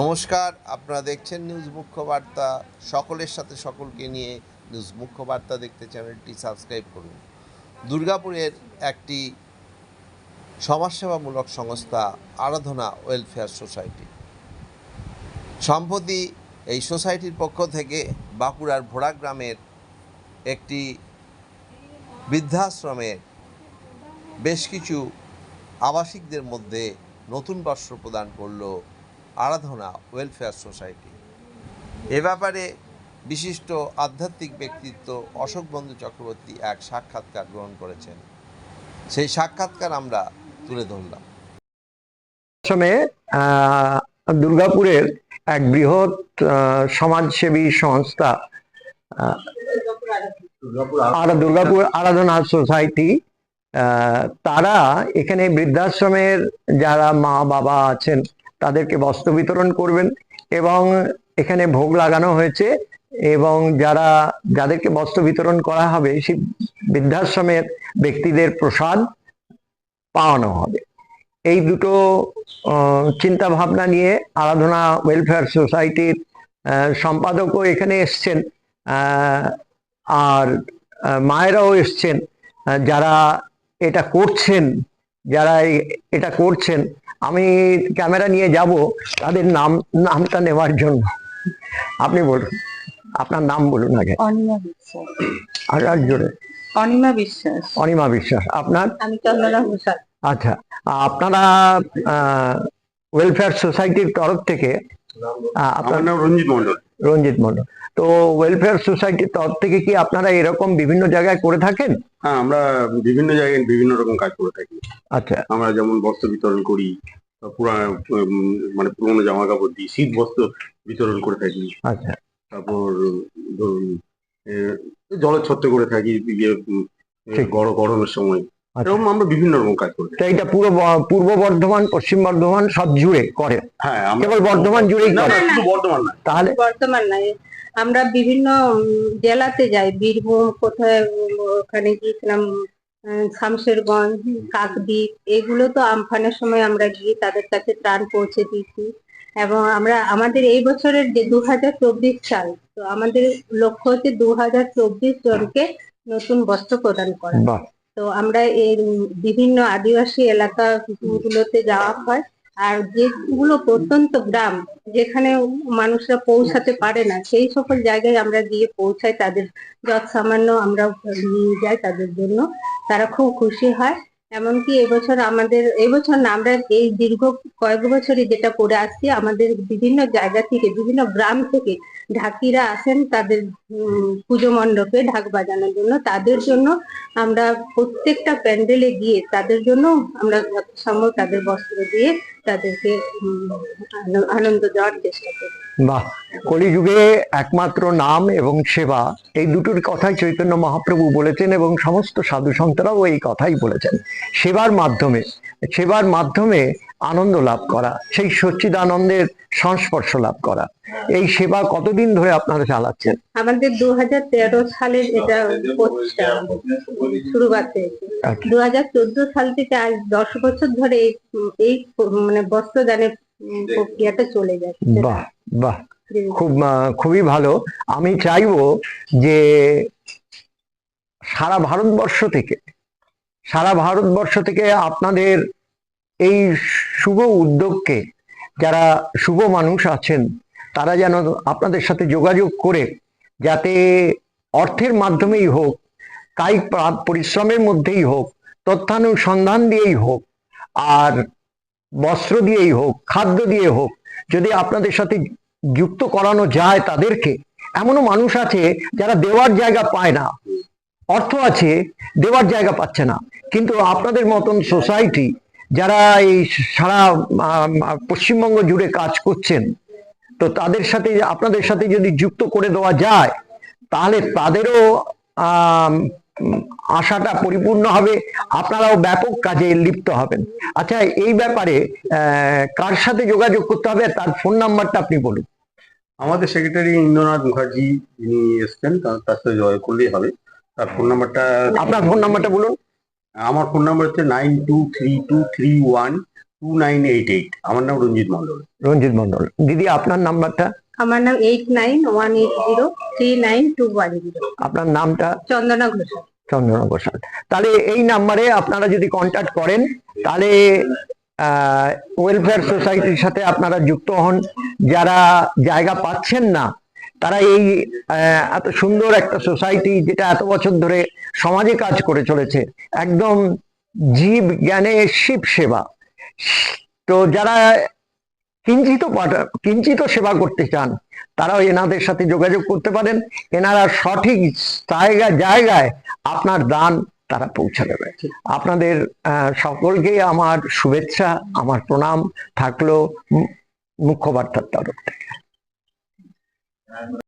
নমস্কার, আপনারা দেখছেন নিউজ মুখ্য বার্তা সকলের সাথে সকলকে নিয়ে নিউজ মুখ্য বার্তা দেখতে চ্যানেলটি সাবস্ক্রাইব করুন। দুর্গাপুরের একটি সমাজসেবামূলক সংস্থা, আরাধনা ওয়েলফেয়ার সোসাইটি। সম্প্রতি এই সোসাইটির পক্ষ থেকে বাঁকুড়ার ভোড়া গ্রামের একটি বৃদ্ধাশ্রমে বেশ কিছু আবাসিকদের মধ্যে নতুন বস্ত্র প্রদান করল আরাধনা ওয়েলফেয়ার সোসাইটি এ ব্যাপারে বিশিষ্ট আধ্যাত্মিক ব্যক্তিত্ব অশোক বন্ধু চক্রবর্তী এক সাক্ষাৎকার গ্রহণ করেছেন। সেই সাক্ষাৎকার আমরা তুলে ধরলাম। আশ্রমে দুর্গাপুরের এক বৃহৎ সমাজসেবী সংস্থা আর, দুর্গাপুর আরাধনা সোসাইটি তারা এখানে বৃদ্ধাশ্রমের যারা মা বাবা আছেন তাদেরকে বস্ত্র বিতরণ করবেন এবং এখানে ভোগ লাগানো হয়েছে এবং যারা, যাদেরকে বস্ত্র বিতরণ করা হবে সেই বৃদ্ধাশ্রমের ব্যক্তিদের প্রসাদ পাওয়ানো হবে। এই দুটো চিন্তা ভাবনা নিয়ে আরাধনা ওয়েলফেয়ার সোসাইটির সম্পাদকও এখানে এসছেন আর মায়েরাও এসছেন যারা এটা করছেন। যারা এটা করছেন আমি ক্যামেরা নিয়ে যাব তাদের নাম নামটা নেওয়ার জন্য। আপনি বলুন আপনার নাম বলুন আগে। অনিমা বিশ্বাস। আর আর জোরে। অনিমা বিশ্বাস। অনিমা বিশ্বাস আপনার? আমি চন্দনা ঘোষাল। আচ্ছা আপনারা ওয়েলফেয়ার সোসাইটির তরফ থেকে আপনার নাম রঞ্জিত মন্ডল রঞ্জিত মন্ডল তো ওয়েলফেয়ার সোসাইটির তরফ থেকে কি আপনারা এরকম বিভিন্ন জায়গায় করে থাকেন? হ্যাঁ আমরা বিভিন্ন জায়গায় বিভিন্ন রকম কাজ করে থাকি। আচ্ছা। আমরা যেমন বস্ত্র বিতরণ করি বা পুরা মানে পুরোনো জামা কাপড় দিই শীত বস্ত্র বিতরণ করে থাকি। আচ্ছা। তারপর ধরুন এ, জলছত্র করে থাকি ইয়ে, গরমের সময়। এরকম আমরা বিভিন্ন রকম কাজ করে তো এটা পুরো পূর্ব বর্ধমান পশ্চিম বর্ধমান সব জুড়ে করে। হ্যাঁ কেবল বর্ধমান জুড়েই না করে। না শুধু বর্ধমান না তাহলে? বর্তমান নাই আমরা বিভিন্ন জেলাতে যাই। বীরভূম কোথায় ওখানে গিয়েছিলাম শামশেরগঞ্জ কাকদ্বীপ এগুলো তো আমফানের সময় আমরা গিয়ে তাদের কাছে ত্রাণ পৌঁছে দিয়েছি। এবং আমরা আমাদের এই বছরের যে দু চব্বিশ সাল তো আমাদের লক্ষ্য হচ্ছে দু হাজার চব্বিশ জনকে নতুন বস্ত্র প্রদান করা। তো আমরা এই বিভিন্ন আদিবাসী এলাকা গুলোতে যাওয়া হয়। আর যেগুলো প্রত্যন্ত গ্রাম, যেখানে মানুষরা পৌঁছাতে পারে না, সেই সকল জায়গায় আমরা গিয়ে পৌঁছাই, তাদের যৎসামান্য আমরা নিয়ে যাই তাদের জন্য। তারা খুব খুশি হয়। এমনকি এবছর আমাদের, এবছর না আমরা এই দীর্ঘ কয়েক বছরই যেটা করে আসছি, আমাদের বিভিন্ন জায়গা থেকে, বিভিন্ন গ্রাম থেকে ঢাকিরা আসেন তাদের পুজো মণ্ডপে ঢাক বাজানোর জন্য। তাদের জন্য আমরা প্রত্যেকটা প্যান্ডেলে গিয়ে তাদের জন্য আমরা সম্ভব তাদের বস্ত্র দিয়ে তাদেরকে আনন্দ দেওয়ার চেষ্টা করি। বাহ! কলিযুগে একমাত্র নাম এবং সেবা, এই দুটোর কথাই চৈতন্য মহাপ্রভু বলেছেন এবং সমস্ত সাধু সন্তরাও এই কথাই বলেছেন। সেবার মাধ্যমে সেবার মাধ্যমে আনন্দ লাভ করা সেই সচ্চিদানন্দের সংস্পর্শ লাভ করা। এই সেবা কতদিন ধরে আপনারা চালাচ্ছেন? আমাদের দু হাজার তেরো সালের এটা শুরুয়াত হয়েছে আচ্ছা। দু হাজার চোদ্দ সাল থেকে আজ দশ বছর ধরে এই মানে বস্ত্রদানের প্রক্রিয়াটা চলে যাচ্ছে। বাহ বাহ। খুব খুবই ভালো। আমি চাইব যে সারা ভারতবর্ষ থেকে সারা ভারতবর্ষ থেকে আপনাদের এই শুভ উদ্যোগকে যারা শুভ মানুষ আছেন, তারা যেন আপনাদের সাথে যোগাযোগ করে যাতে অর্থের মাধ্যমেই হোক, কায়িক পরিশ্রমের মধ্যেই হোক, তথ্যানুসন্ধান দিয়েই হোক, আর বস্ত্র দিয়েই হোক, খাদ্য দিয়ে হোক, যদি আপনাদের সাথে যুক্ত করানো যায় তাদেরকে, এমনও মানুষ আছে যারা দেওয়ার জায়গা পায় না। অর্থ আছে, দেওয়ার জায়গা পাচ্ছে না। কিন্তু আপনাদের মতন সোসাইটি যারা এই সারা পশ্চিমবঙ্গ জুড়ে কাজ করছেন তো তাদের সাথে আপনাদের সাথে যদি যুক্ত করে দেওয়া যায় তাহলে তাদেরও আশাটা পরিপূর্ণ হবে আপনারাও ব্যাপক কাজে লিপ্ত হবেন। আচ্ছা এই ব্যাপারে কার সাথে যোগাযোগ করতে হবে? তার ফোন নাম্বারটা আপনি বলুন। আমাদের সেক্রেটারি ইন্দ্রনাথ মুখার্জি যিনি এসছেন তার তার সাথে জয় করলেই হবে। তার ফোন নাম্বারটা আপনার ফোন নাম্বারটা বলুন। আমার ফোন নাম্বার হচ্ছে nine two three two three one two nine eight eight আমার নাম রঞ্জিত মন্ডল রঞ্জিত মন্ডল দিদি আপনার নাম্বারটা? আমার নাম eight nine one eight zero three nine two one zero আপনার নামটা? চন্দনা ঘোষাল। চন্দনা ঘোষাল। তাহলে এই নাম্বারে আপনারা যদি কন্ট্যাক্ট করেন তাহলে ওয়েলফেয়ার সোসাইটির সাথে আপনারা যুক্ত হন। যারা জায়গা পাচ্ছেন না তারা এই এত সুন্দর একটা সোসাইটি যেটা এত বছর ধরে সমাজে কাজ করে চলেছে একদম জীব জ্ঞানে শিব সেবা। তো যারা কিঞ্চিত কিঞ্চিত সেবা করতে চান তারাও এনাদের সাথে যোগাযোগ করতে পারেন। এনারা সঠিক জায়গা জায়গায় আপনার দান তারা পৌঁছে দেবে। আপনাদের আহ, সকলকে আমার শুভেচ্ছা আমার প্রণাম থাকল মু- মুখ্য বার্তার তরফ থেকে। and